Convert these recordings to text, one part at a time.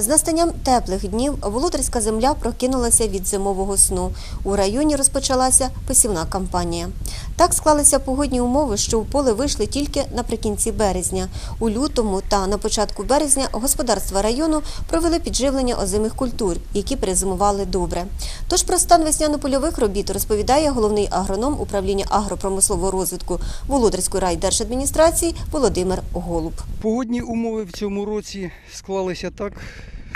З настанням теплих днів володарська земля прокинулася від зимового сну. У районі розпочалася посівна кампанія. Так склалися погодні умови, що в поле вийшли тільки наприкінці березня. У лютому та на початку березня господарства району провели підживлення озимих культур, які перезимували добре. Тож про стан весняно-польових робіт розповідає головний агроном управління агропромислового розвитку Володарської райдержадміністрації Володимир Голуб. Погодні умови в цьому році склалися так,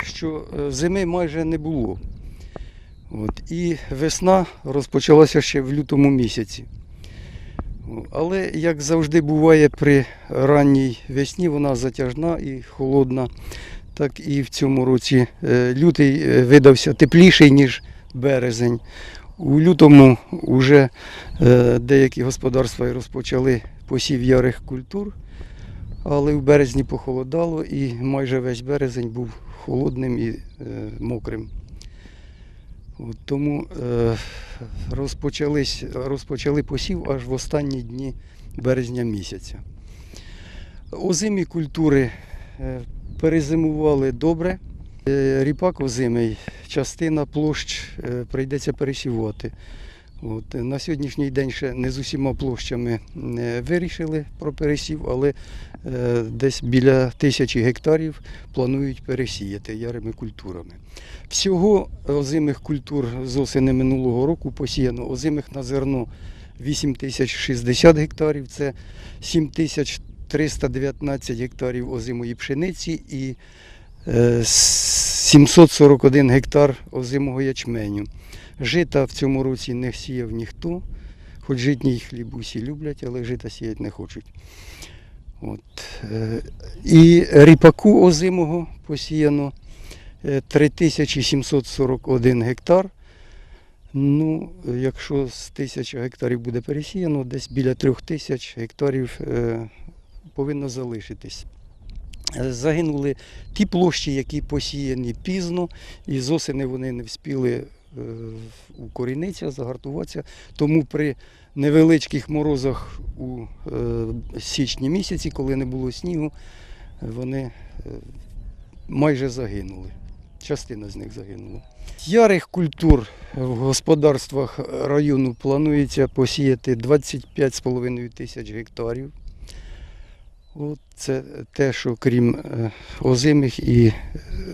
що е, зими майже не було. От, і весна розпочалася ще в лютому місяці. Але, як завжди буває при ранній весні, вона затяжна і холодна. Так і в цьому році е, лютий е, видався тепліший, ніж березень. У лютому вже деякі господарства розпочали посів ярих культур. Але в березні похолодало і майже весь березень був холодним і е, мокрим. От, тому е, розпочались, розпочали посів аж в останні дні березня місяця. Озимі культури е, перезимували добре. Е, Ріпак озимий, частина площ е, прийдеться пересівати. От, е, на сьогоднішній день ще не з усіма площами е, вирішили про пересів, але е, десь біля тисячі гектарів планують пересіяти ярими культурами. Всього озимих культур з осени минулого року посіяно озимих на зерно 8060 гектарів, це 7319 гектарів озимої пшениці і е, 741 гектар озимого ячменю. Жита в цьому році не сіяв ніхто, хоч житній хліб усі люблять, але жита сіяти не хочуть. От. е, І ріпаку озимого посіяно е, 3741 гектар. Ну, е, якщо з тисячі гектарів буде пересіяно, десь біля трьох тисяч гектарів е, повинно залишитись. Е, Загинули ті площі, які посіяні пізно, і з осени вони не вспіли е, укорінитися, загартуватися. Тому при невеличких морозах у е, січні місяці, коли не було снігу, вони е, майже загинули. Частина з них загинула. Ярих культур в господарствах району планується посіяти 25,5 тисяч гектарів. От це те, що крім е, озимих і е,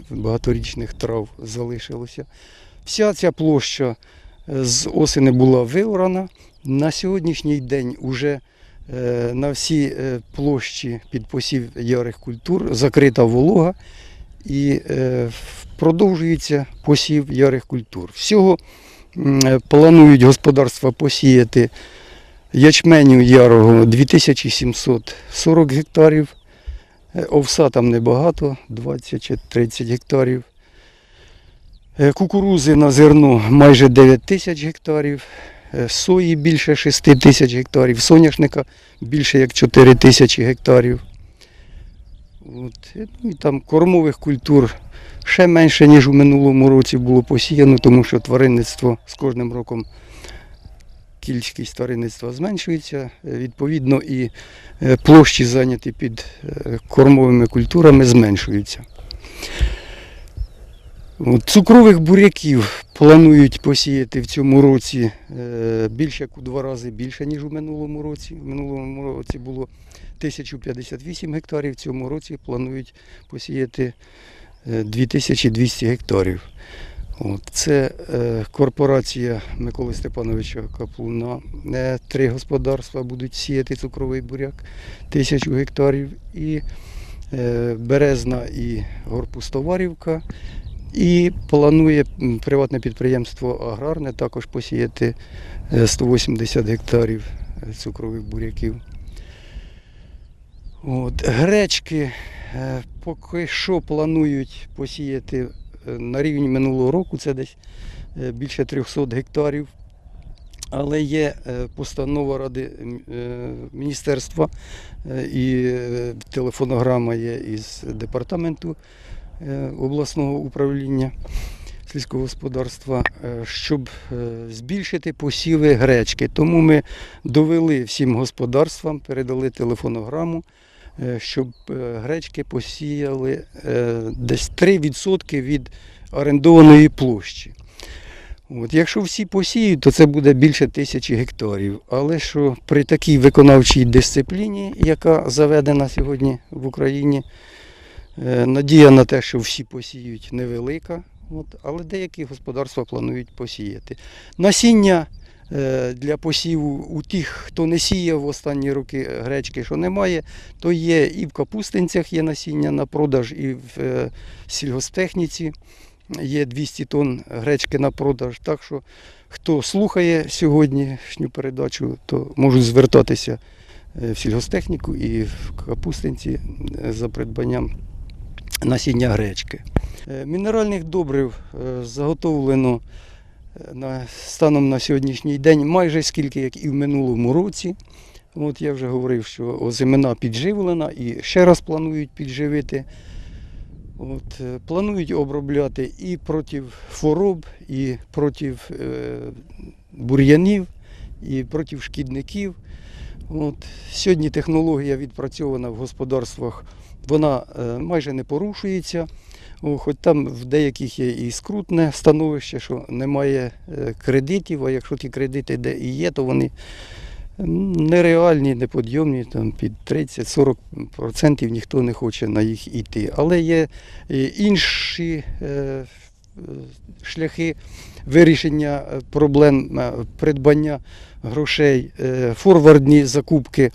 багаторічних трав залишилося. Вся ця площа е, з осени була виорана. На сьогоднішній день уже е, на всі е, площі під посів ярих культур закрита волога і продовжується посів ярих культур. Всього планують господарства посіяти ячменю ярого 2740 гектарів. Овса там небагато, 20 чи 30 гектарів. Е, Кукурузи на зерно майже 9 тисяч гектарів. Е, Сої більше 6 тисяч гектарів, соняшника більше як 4 тисячі гектарів. От. е, Ну, і там кормових культур ще менше, ніж у минулому році було посіяно, тому що тваринництво з кожним роком кількість тваринництва зменшується. Відповідно, і площі зайняті під кормовими культурами зменшуються. Цукрових буряків планують посіяти в цьому році е, більше як у два рази більше, ніж у минулому році. В минулому році було 1058 гектарів, в цьому році планують посіяти е, 2200 гектарів. От, це е, корпорація Миколи Степановича Каплуна. Е, три господарства будуть сіяти цукровий буряк, тисячу гектарів. І е, Березна і Горпустоварівка. І планує приватне підприємство Аграрне також посіяти е, 180 гектарів е, цукрових буряків. От, гречки е, поки що планують посіяти е, на рівні минулого року, це десь е, більше 300 гектарів. Але є е, постанова Ради е, міністерства е, і е, телефонограма є із департаменту е, обласного управління сільського господарства, е, щоб е, збільшити посіви гречки. Тому ми довели всім господарствам, передали телефонограму е, щоб е, гречки посіяли е, десь 3% від орендованої площі. От, якщо всі посіють, то це буде більше тисячі гектарів. Але що при такій виконавчій дисципліні, яка заведена сьогодні в Україні, е, надія на те, що всі посіють, невелика. От, але деякі господарства планують посіяти. Насіння е, для посіву у тих, хто не сіяв в останні роки гречки, що немає, то є і в капустинцях є насіння на продаж, і в е, сільгосптехніці є 200 тонн гречки на продаж. Так що хто слухає сьогоднішню передачу, то можуть звертатися е, в сільгостехніку і в капустинці е, за придбанням насіння гречки. Е, Мінеральних добрив е, заготовлено е, станом на сьогоднішній день майже скільки, як і в минулому році. От я вже говорив, що озимина підживлена і ще раз планують підживити. От, планують обробляти і проти хвороб, і проти бур'янів, і проти шкідників. От, сьогодні технологія відпрацьована в господарствах, вона е, майже не порушується. Хоч там в деяких є і скрутне становище, що немає е, кредитів, а якщо ті кредити де і є, то вони нереальні, неподйомні, там під 30-40% ніхто не хоче на їх йти. Але є інші е, е, шляхи вирішення проблем придбання грошей, форвардні закупки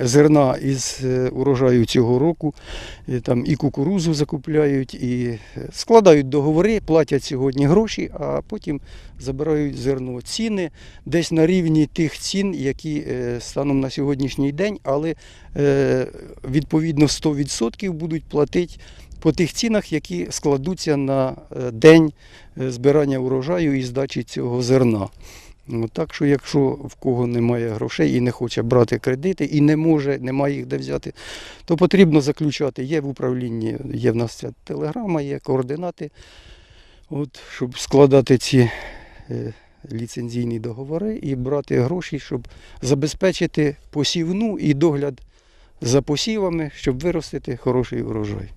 зерна із е, урожаю цього року. І Там і кукурузу закупляють, і е, складають договори, платять сьогодні гроші, а потім забирають зерно. Ціни десь на рівні тих цін, які е, станом на сьогоднішній день, але е, відповідно 100% будуть платити по тих цінах, які складуться на е, день е, збирання урожаю і здачі цього зерна. Ну, так що, якщо в кого немає грошей і не хоче брати кредити, і не може, немає їх де взяти, то потрібно заключати. Є в управлінні, є в нас ця телеграма, є координати, от, щоб складати ці е, ліцензійні договори і брати гроші, щоб забезпечити посівну і догляд за посівами, щоб виростити хороший урожай.